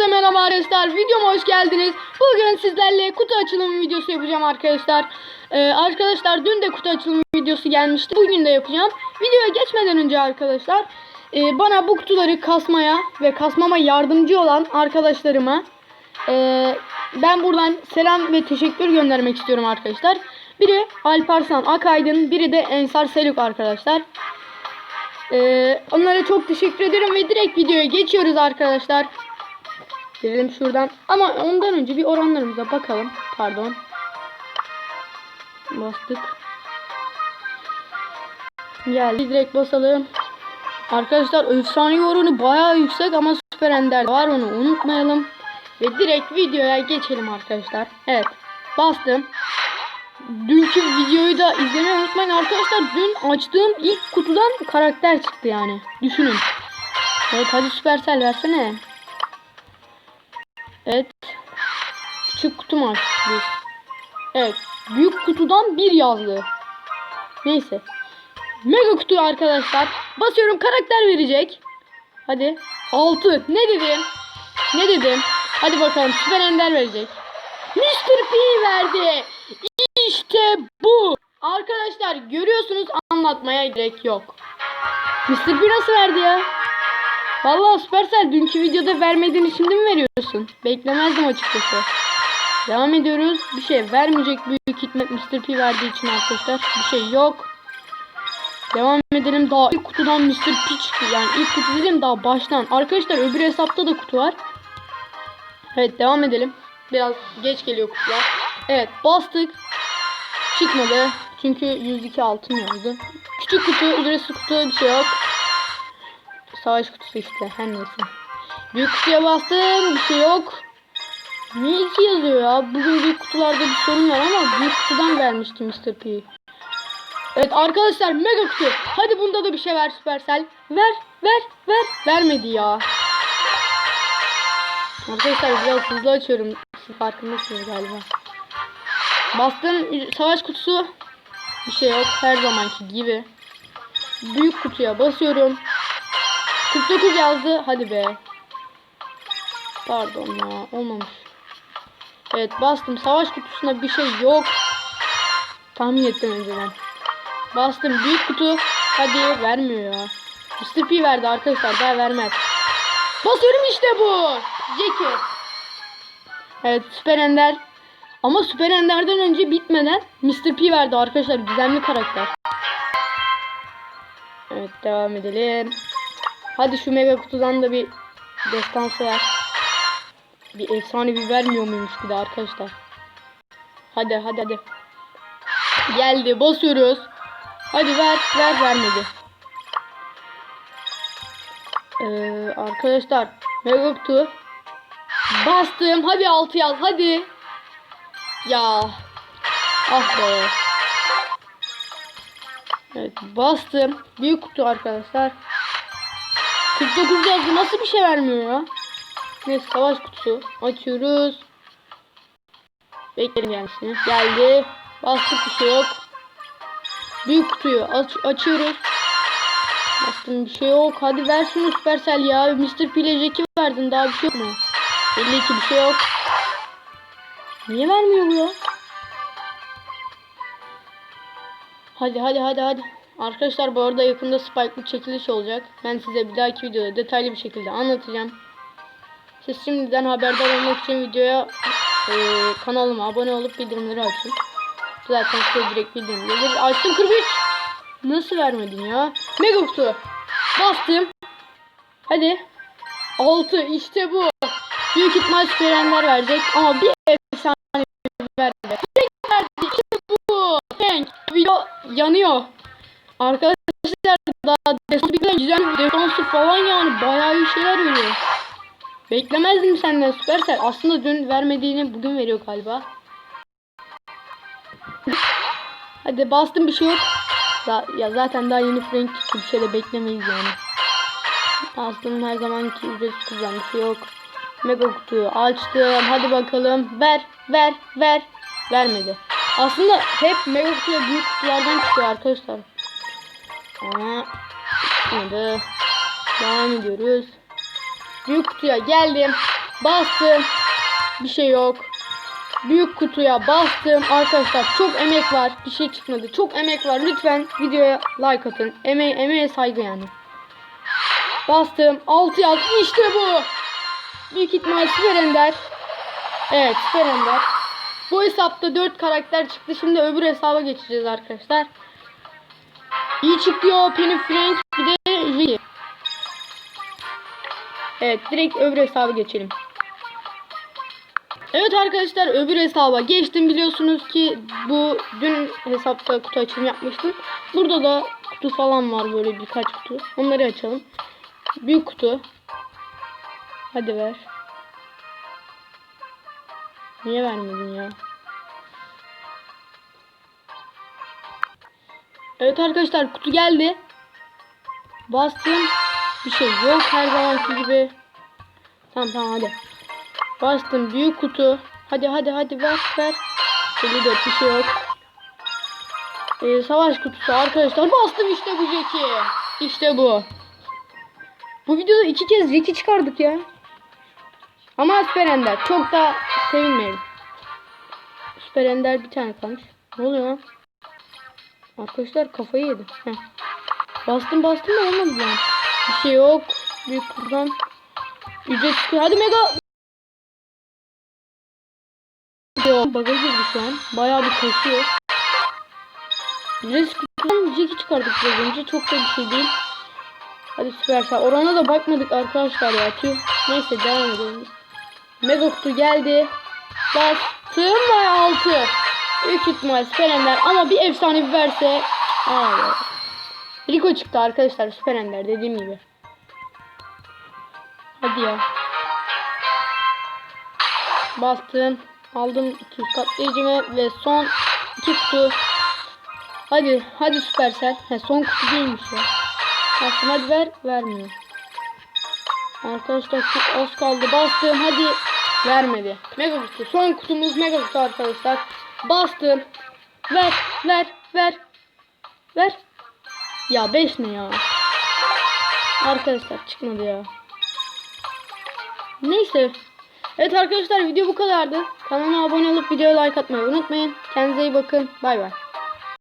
Hepinize merhaba arkadaşlar. Videoma hoş geldiniz. Bugün sizlerle kutu açılımı videosu yapacağım arkadaşlar. Ee, arkadaşlar dün de kutu açılımı videosu gelmişti. Bugün de yapacağım. Videoya geçmeden önce arkadaşlar e, bana bu kutuları kasmaya ve kasmama yardımcı olan arkadaşlarıma e, ben buradan selam ve teşekkür göndermek istiyorum arkadaşlar. Biri Alparslan Akaydın, biri de Ensar Seluk arkadaşlar. Ee, onlara çok teşekkür ederim ve direkt videoya geçiyoruz arkadaşlar. Girelim şuradan. Ama ondan önce bir oranlarımıza bakalım. Pardon. Bastık. Geldi direkt basalım. Arkadaşlar efsane oranı bayağı yüksek ama süper ender var onu unutmayalım. Ve direkt videoya geçelim arkadaşlar. Evet. Bastım. Dünkü videoyu da izlemeyi unutmayın arkadaşlar. Dün açtığım ilk kutudan karakter çıktı yani. Düşünün. Evet hadi Supercell versene. Evet. Küçük kutu mu açtık? Evet. Büyük kutudan bir yazdı. Neyse. Mega kutu arkadaşlar. Basıyorum karakter verecek. Hadi. 6. Ne dedim? Ne dedim? Hadi bakalım Süper Ender verecek. Mr. P verdi. İşte bu. Arkadaşlar görüyorsunuz anlatmaya gerek yok. Mr. P nasıl verdi ya? Vallahi Supercell dünkü videoda vermediğini şimdi mi veriyorsun? Beklemezdim açıkçası. Devam ediyoruz. Bir şey vermeyecek büyük hikmet Mr. P verdiği için arkadaşlar. Bir şey yok. Devam edelim. Daha ilk kutudan Mr. P çıktı. Yani ilk kutu dedim daha baştan. Arkadaşlar öbür hesapta da kutu var. Evet devam edelim. Biraz geç geliyor kutular. Evet bastık. Çıkmadı. Çünkü 102 altın yazdı. Küçük kutu, ücretsiz kutu bir şey yok. Savaş kutusu işte her neyse. Büyük kutuya bastım bir şey yok. Niye iki yazıyor ya? Bugün büyük kutularda bir sorun var ama büyük kutudan vermişti Mr. P. Evet arkadaşlar mega kutu. Hadi bunda da bir şey ver Supercell. Ver ver ver. Vermedi ya. Arkadaşlar biraz hızlı açıyorum. Siz farkındasınız galiba. Bastım savaş kutusu. Bir şey yok her zamanki gibi. Büyük kutuya basıyorum. 49 yazdı. Hadi be. Pardon ya. Olmamış. Evet bastım. Savaş kutusunda bir şey yok. Tahmin ettim önceden. Bastım. Büyük kutu. Hadi vermiyor ya. Mr. P verdi arkadaşlar. Daha vermez. Basıyorum işte bu. Jackie. Evet Süper Ender. Ama Süper Ender'den önce bitmeden Mr. P verdi arkadaşlar. Gizemli karakter. Evet devam edelim. Hadi şu mega kutudan da bir destansı ver. Bir efsane bir vermiyor muymuş bir de arkadaşlar. Hadi hadi hadi. Geldi basıyoruz. Hadi ver ver vermedi. Ee, arkadaşlar mega kutu. Bastım. Hadi altı yaz hadi. Ya. Ah be. Evet bastım. Büyük kutu arkadaşlar. 49 yazdı. Nasıl bir şey vermiyor ya? Neyse savaş kutusu. Açıyoruz. Bekleyin gelmesini. Geldi. Bastık bir şey yok. Büyük kutuyu aç açıyoruz. Bastım bir şey yok. Hadi ver şunu Supercell ya. Mr. P ile Jack'i verdin. Daha bir şey yok mu? 52 bir şey yok. Niye vermiyor bu ya? Hadi hadi hadi hadi. Arkadaşlar bu arada yakında Spike'lı çekiliş olacak. Ben size bir dahaki videoda detaylı bir şekilde anlatacağım. Siz şimdiden haberdar olmak için videoya e, kanalıma abone olup bildirimleri açın. Zaten size direkt bildirim gelir. Açtım 43. Nasıl vermedin ya? Mega kutu. Bastım. Hadi. 6 işte bu. Büyük ihtimal süperenler verecek ama bir efsane verdi. Verdi. İşte bu. Tank. Video yanıyor. Arkadaşlar daha destansı bir güzel destansı falan yani bayağı iyi şeyler veriyor. Beklemezdim senden Supercell. Aslında dün vermediğini bugün veriyor galiba. Hadi bastım bir şey yok. Ya zaten daha yeni Frank bir şey de beklemeyiz yani. Bastım her zamanki ücretsiz kuzen bir şey yok. Mega kutuyu açtım. Hadi bakalım. Ver, ver, ver. Vermedi. Aslında hep mega kutuya büyük kutulardan çıkıyor arkadaşlar. Ama. Devam ediyoruz. Büyük kutuya geldim. Bastım. Bir şey yok. Büyük kutuya bastım. Arkadaşlar çok emek var. Bir şey çıkmadı. Çok emek var. Lütfen videoya like atın. Emeğe, emeğe saygı yani. Bastım. 6 yaz. İşte bu. Büyük ihtimal Süper Ender. Evet Süper Ender. Bu hesapta 4 karakter çıktı. Şimdi öbür hesaba geçeceğiz arkadaşlar. İyi çıktı ya Penny Frank bir de Jiggy. Evet direkt öbür hesaba geçelim. Evet arkadaşlar öbür hesaba geçtim biliyorsunuz ki bu dün hesapta kutu açılımı yapmıştım. Burada da kutu falan var böyle birkaç kutu. Onları açalım. Büyük kutu. Hadi ver. Niye vermedin ya? Evet arkadaşlar kutu geldi. Bastım. Bir şey yok her zamanki gibi. Tamam tamam hadi. Bastım büyük kutu. Hadi hadi hadi ver ver. 54 bir şey yok. Ee, savaş kutusu arkadaşlar bastım işte bu Jeki. İşte bu. Bu videoda iki kez Jeki çıkardık ya. Ama Süper Ender. Çok da sevinmeyin. Süper Ender bir tane kalmış. Ne oluyor lan? Arkadaşlar kafayı yedim. Heh. Bastım bastım da olmadı yani. Bir şey yok. Büyük kurdan. Ücret çıkıyor. Hadi mega. Baga girdi şu an. Bayağı bir kasıyor. Ücret kutudan Jackie çıkardık biraz önce. Çok da bir şey değil. Hadi süpersel. Orana da bakmadık arkadaşlar ya. Tüh. Neyse devam edelim. Mega kutu geldi. Bastım ve altı. Büyük ihtimal Süper Ender ama bir efsane verse. Aa be. Rico çıktı arkadaşlar Süper Ender dediğim gibi. Hadi ya. Bastım. Aldım 200 katlayıcımı ve son iki kutu. Hadi hadi Süpersel. He, son kutu değilmiş ya. Bastım hadi ver. Vermiyor. Arkadaşlar çok az kaldı. Bastım hadi. Vermedi. Mega kutu. Son kutumuz mega kutu arkadaşlar. Bastım. Ver ver ver. Ver. Ya 5 ne ya? Arkadaşlar çıkmadı ya. Neyse. Evet arkadaşlar video bu kadardı. Kanalıma abone olup videoya like atmayı unutmayın. Kendinize iyi bakın. Bay bay.